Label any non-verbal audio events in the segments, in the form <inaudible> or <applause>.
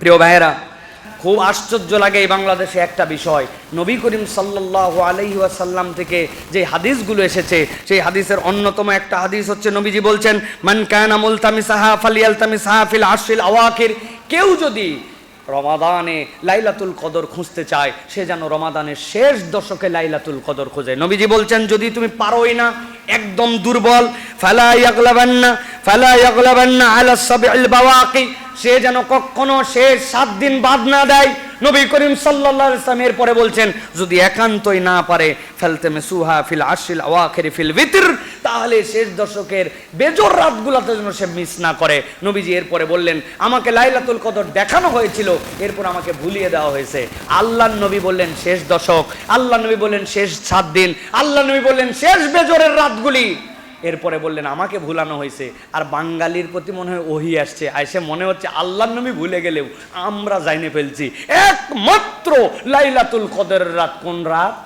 প্রিয় ভাইয়েরা, খুব আশ্চর্য লাগে এই বাংলাদেশে একটা বিষয়। নবী করিম সাল্লাহ আলহি ওয়াসাল্লাম থেকে যে হাদিসগুলো এসেছে, সেই হাদিসের অন্যতম একটা হাদিস হচ্ছে নবীজি বলছেন, মান কানা মুলতামিসাহা ফালিয়াল তামিসাহা ফিল আশরিল আওয়াকির কেউ যদি রমাদানে লাইলাতুল কদর খুঁজতে চায়, সে যেন রমাদানের শেষ দশকে লাইলাতুল কদর খোঁজে। নবীজি বলছেন, যদি তুমি পারোই না, একদম দুর্বল, ফালা ইয়াগলাবান্না ফালা ইয়াগলাবান্না আলা সাবিল বাওয়াকি। সে যেন কখনো সে সাত দিন বাদ না দেয়। নবী করিম আলাইহি সাল্লাম এরপরে বলছেন, যদি একান্তই না পারে ফেলতেমে সুহা ফিল আশিল আওয়াখির ফিল ভিতর, তাহলে শেষ দশকের বেজোর রাতগুলোতে যেন সে মিস না করে। নবীজি এরপরে বললেন, আমাকে লাইলাতুল কদর দেখানো হয়েছিল, এরপর আমাকে ভুলিয়ে দেওয়া হয়েছে। আল্লাহ নবী বললেন, শেষ দশক। আল্লাহ নবী বললেন, শেষ সাত দিন। আল্লাহ নবী বললেন, শেষ বেজোরের রাতগুলি। এরপরে বললেন, আমাকে ভুলানো হয়েছে। আর বাঙালির প্রতি মনে হয় ওহি আসছে। আইসে মনে হচ্ছে আল্লাহ নবী ভুলে গেলেও আমরা জাইনে ফেলছি। একমাত্র লাইলাতুল কদরের রাত কোন রাত?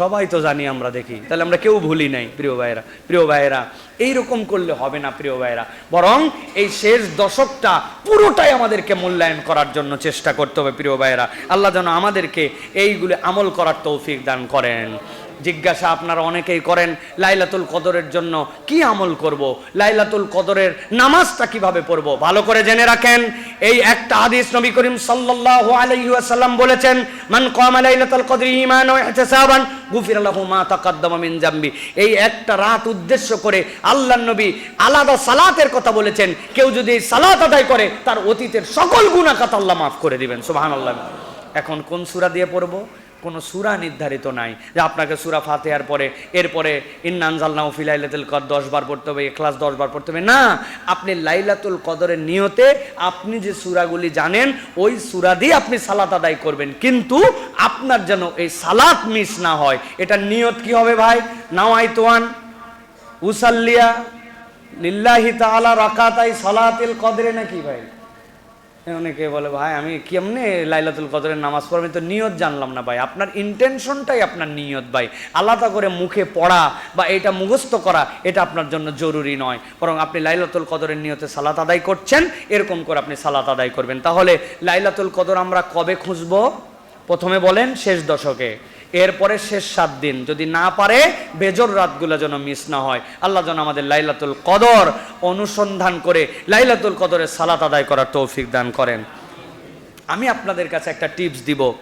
সবাই তো জানি আমরা দেখি। তাহলে আমরা কেউ ভুলি নাই, প্রিয় ভাইয়েরা। প্রিয় ভাইয়েরা, এইরকম করলে হবে না, প্রিয় ভাইয়েরা। বরং এই শেষ দশকটা পুরোটাই আমাদেরকে মূল্যায়ন করার জন্য চেষ্টা করতে হবে, প্রিয় ভাইয়েরা। আল্লাহ যেন আমাদেরকে এইগুলো আমল করার তৌফিক দান করেন। জিজ্ঞাসা আপনারা অনেকেই করেন, লাইলাতুল কদরের জন্য কি আমল করব? লাইলাতুল কদরের নামাজটা কীভাবে পড়ব? ভালো করে জেনে রাখেন, এই একটা হাদিস নবী করিম সাল্লাল্লাহু আলাইহি ওয়াসাল্লাম বলেছেন, মান কামা লাইলাতুল কদরি ঈমানান ওয়া ইহতিসাবান, গুফির লাহু মা মিন জামবি এই একটা রাত উদ্দেশ্য করে আল্লাহ নবী আলাদা সালাতের কথা বলেছেন। কেউ যদি সালাত আদায় করে, তার অতীতের সকল খাতা আল্লাহ মাফ করে দিবেন। সুবহানাল্লাহ। এখন কোন সূরা দিয়ে পড়ব? কোনো সুরা নির্ধারিত নাই যে আপনাকে সুরা ফাতেহার পরে, এরপরে ইন্নানজাল নাউফি লাইলাতুল কদ দশ বার পড়তে হবে, এখলাস দশ বার পড়তে হবে। না, আপনি লাইলাতুল কদরের নিয়তে আপনি যে সুরাগুলি জানেন, ওই সুরা দিয়ে আপনি সালাত আদায় করবেন। কিন্তু আপনার যেন এই সালাত মিস না হয় এটা নিয়ত কি হবে ভাই? নাওয়াইতোয়ান উসাল্লিয়া লিল্লাহি তাআলা রাকাতাই সালাতিল কদরে নাকি ভাই? অনেকে বলে, ভাই, আমি কেমনে লাইলাতুল কদরের নামাজ পড়ব? তো নিয়ত জানলাম না ভাই। আপনার ইন্টেনশনটাই আপনার নিয়ত ভাই। আলাদা করে মুখে পড়া বা এটা মুখস্থ করা, এটা আপনার জন্য জরুরি নয়। বরং আপনি লাইলাতুল কদরের নিয়তে সালাত আদায় করছেন, এরকম করে আপনি সালাত আদায় করবেন। তাহলে লাইলাতুল কদর আমরা কবে খুঁজব? প্রথমে বলেন শেষ দশকে। এরপরে শেষ সাত দিন। যদি না পারে, বেজর রাতগুলো যেন মিস না হয়। আল্লাহ যেন আমাদের লাইলাতুল কদর অনুসন্ধান করে লাইলাতুল কদরের সালাত আদায় করার তৌফিক দান করেন। আমি আপনাদের কাছে একটা টিপস দিব।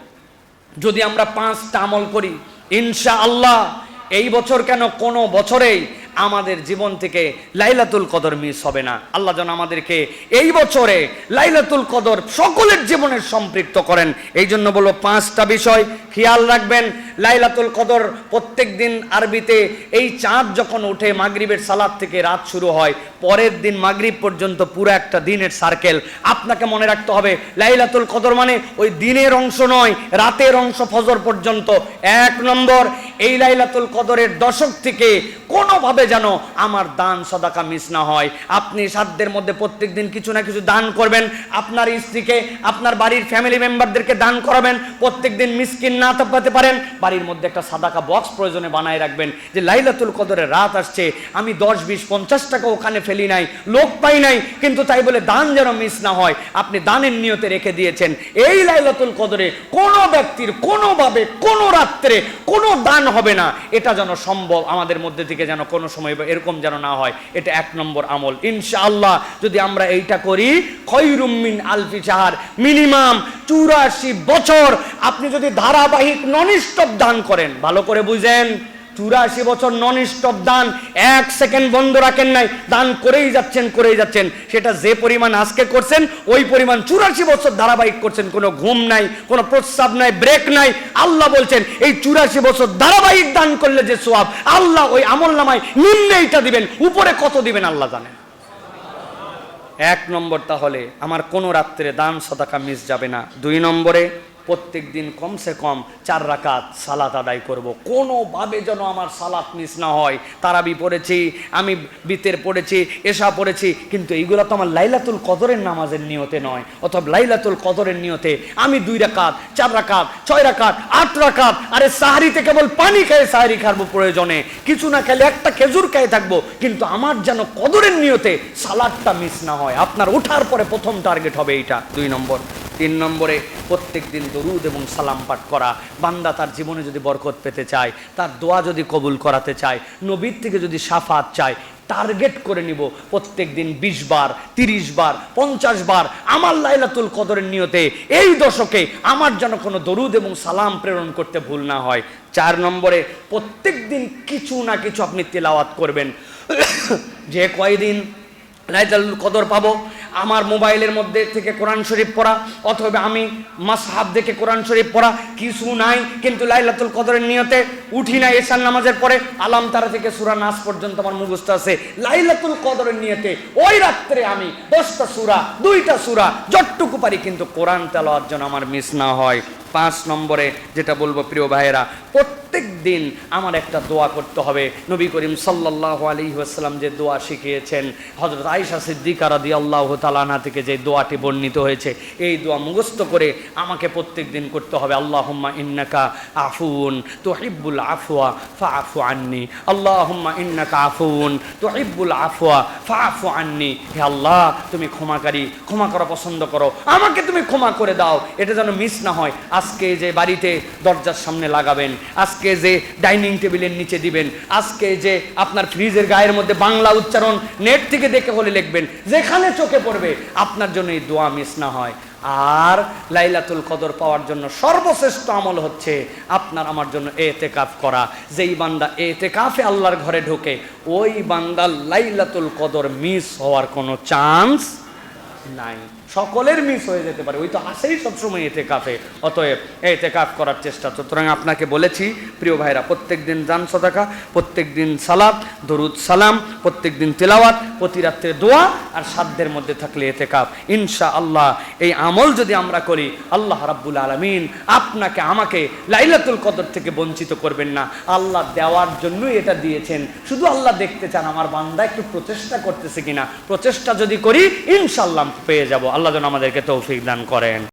যদি আমরা পাঁচটা আমল করি ইনশা আল্লাহ এই বছর কেন কোনো বছরেই আমাদের জীবন থেকে লাইলাতুল কদর মিস হবে না। আল্লাহ যেন আমাদেরকে এই বছরে লাইলাতুল কদর সকলের জীবনে সম্পৃক্ত করেন। এই জন্য বলব পাঁচটা বিষয় খেয়াল রাখবেন। লাইলাতুল কদর প্রত্যেক দিন আরবিতে এই চাঁদ যখন ওঠে, মাগরিবের সালাদ থেকে রাত শুরু হয়, পরের দিন মাগরিব পর্যন্ত পুরো একটা দিনের সার্কেল আপনাকে মনে রাখতে হবে, লাইলাতুল কদর মানে ওই দিনের অংশ নয়, রাতের অংশ ফজর পর্যন্ত। এক নম্বর, এই লাইলাতুল কদরের দশক থেকে কোনোভাবে যেন আমার দান সদাকা মিস না হয়। আপনি সাধ্যের মধ্যে প্রত্যেক দিন কিছু না কিছু দান করবেন। আপনার স্ত্রীকে, আপনার বাড়ির ফ্যামিলি মেম্বারদেরকে দান করাবেন। প্রত্যেক দিন মিসকিন না থাকতে পারেন। বাড়ির মধ্যে একটা সাদাকা বক্স প্রয়োজনে বানায় রাখবেন যে লাইলাতুল কদরের রাত আসছে। আমি দশ, বিশ, পঞ্চাশ টাকা ওখানে ফেলি নাই, লোক পাই নাই, কিন্তু তাই বলে দান যেন মিস না হয়। আপনি দানের নিয়তে রেখে দিয়েছেন। এই লাইলাতুল কদরে কোনো ব্যক্তির কোনোভাবে কোনো রাত্রে কোনো দান হবে না। এটা যেন সম্ভব আমাদের মধ্যে থেকে যেন কোনো সময় বা এরকম যেন না হয়, এটা এক নম্বর আমল। ইনশাআল্লাহ যদি আমরা এইটা করি খৈরুমিন আলফি চাহার মিনিমাম চুরাশি বছর আপনি যদি ধারাবাহিক ননিস্টপ দান করেন, ভালো করে বুঝেন। চুরাশি বছর নন স্টপ দান, এক সেকেন্ড বন্ধ রাখেন নাই, দান করেই যাচ্ছেন করেই যাচ্ছেন। সেটা যে পরিমাণ আজকে করছেন, ওই পরিমাণ চুরাশি বছর ধারাবাহিক করছেন। কোনো ঘুম নাই, কোনো প্রস্রাব নাই ব্রেক নাই। আল্লাহ বলছেন, এই চুরাশি বছর ধারাবাহিক দান করলে যে সোয়াব, আল্লাহ ওই আমল নামায় নিম্নে এইটা দিবেন, উপরে কত দিবেন আল্লাহ জানেন এক নম্বর তাহলে, আমার কোনো রাত্রে দান, সদাকা মিস যাবে না। দুই নম্বরে প্রত্যেক দিন কমসে কম চার রাকাত সালাত আদায় করব। কোনোভাবে যেন আমার সালাত মিস না হয়। তারাবি পড়েছি, আমি বিতের পড়েছি এসা পড়েছি, কিন্তু এইগুলো তো আমার লাইলাতুল কদরের নামাজের নিয়তে নয়। অথবা লাইলাতুল কদরের নিয়তে আমি দুই রাকাত, চার রাকাত, ছয় রাকাত, আট রাকাত, আরে সাহারিতে কেবল পানি খেয়ে সাহারি খাব প্রয়োজনে। কিছু না খেলে একটা খেজুর খেয়ে থাকব, কিন্তু আমার যেন কদরের নিয়তে সালাদটা মিস না হয়। আপনার ওঠার পরে প্রথম টার্গেট হবে এইটা। দুই নম্বর। তিন নম্বরে প্রত্যেক দিন দরুদ এবং সালাম পাঠ করা। বান্দা তার জীবনে যদি বরকত পেতে চায়, তার দোয়া যদি কবুল করাতে চায়, নবীর থেকে যদি সাফাত চায়, টার্গেট করে নিব প্রত্যেক দিন বিশ বার, তিরিশ বার, পঞ্চাশ বার আমার লাইলাতুল কদরের নিয়তে এই দশকে আমার যেন কোনো দরুদ এবং সালাম প্রেরণ করতে ভুল না হয়। চার নম্বরে প্রত্যেক দিন কিছু না কিছু আপনি তেলাওয়াত করবেন। <coughs> যে কয়দিন লাইলাতুল কদর পাবো? আমার মোবাইলের মধ্যে থেকে কোরআন শরীফ পড়া, অথবা আমি মাসহাব দেখে কোরআন শরীফ পড়া, কিছু নাই, কিন্তু লাইলাতুল কদরের নিয়তে উঠি না এশার নামাজের পরে, আলাম তারা থেকে সুরা নাস পর্যন্ত আমার মুখস্থ আছে। লাইলাতুল কদরের নিয়তে ওই রাত্রে আমি দশটা সুরা, দুইটা সুরা, যতটুকু পারি কিন্তু কোরআন তেলাওয়ার জন্য আমার মিস না হয়। পাঁচ নম্বরে যেটা বলব প্রিয় ভাইয়েরা, প্রত্যেক দিন আমার একটা দোয়া করতে হবে। নবী করিম সাল্লাহ আলী আসসালাম যে দোয়া শিখিয়েছেন হজরত আইসা সিদ্দিকা রাদি আল্লাহ তালানা থেকে যে দোয়াটি বর্ণিত হয়েছে, এই দোয়া মুখস্থ করে আমাকে প্রত্যেক দিন করতে হবে। আল্লাহম্মা ইন্নাকা আফুন তুহিব্বুল আফওয়া ফা আফু আন্নি। আল্লাহম্মা ইন্নাকা আফুন তুহিব্বুল আফওয়া ফা আফু আন্নি। হে আল্লাহ, তুমি ক্ষমাকারী, ক্ষমা করা পছন্দ করো। আমাকে তুমি ক্ষমা করে দাও। এটা যেন মিস না হয়। আজকে যে বাড়িতে দরজার সামনে লাগাবেন, আজকে যে ডাইনিং টেবিলের নিচে দিবেন, আজকে যে আপনার ফ্রিজের গায়ের মধ্যে বাংলা উচ্চারণ নেট থেকে দেখে হলে লিখবেন, যেখানে চোখে পড়বে, আপনার জন্য এই দোয়া মিস না হয়। আর লাইলাতুল কদর পাওয়ার জন্য সর্বশ্রেষ্ঠ আমল হচ্ছে আপনার আমার জন্য এতেকাফ করা। যেই বান্দা এতেকাফে আল্লাহর ঘরে ঢোকে, ওই বান্দার লাইলাতুল কদর মিস হওয়ার কোনো চান্স নাই। সকলের মিস হয়ে যেতে পারে। ওই তো আসেই সবসময় এতে কাফে অতএব এতে কাফ করার চেষ্টা। সুতরাং আপনাকে বলেছি, প্রিয় ভাইরা, প্রত্যেক দিন জান সদাকা, প্রত্যেক দিন সালাদ দরুদ সালাম, প্রত্যেক দিন তেলাওয়াত, প্রতি রাত্রে দোয়া আর সাধ্যের মধ্যে থাকলে এতে কাপ ইনশা আল্লাহ এই আমল যদি আমরা করি, আল্লাহ রাব্বুল আলমিন আপনাকে, আমাকে লাইলাতুল কদর থেকে বঞ্চিত করবেন না। আল্লাহ দেওয়ার জন্যই এটা দিয়েছেন। শুধু আল্লাহ দেখতে চান, আমার বান্দা একটু প্রচেষ্টা করতেছে কিনা। প্রচেষ্টা যদি করি ইনশাল্লাহ পেয়ে যাব। আল্লাহ যেন আমাদেরকে তৌফিক দান করেন।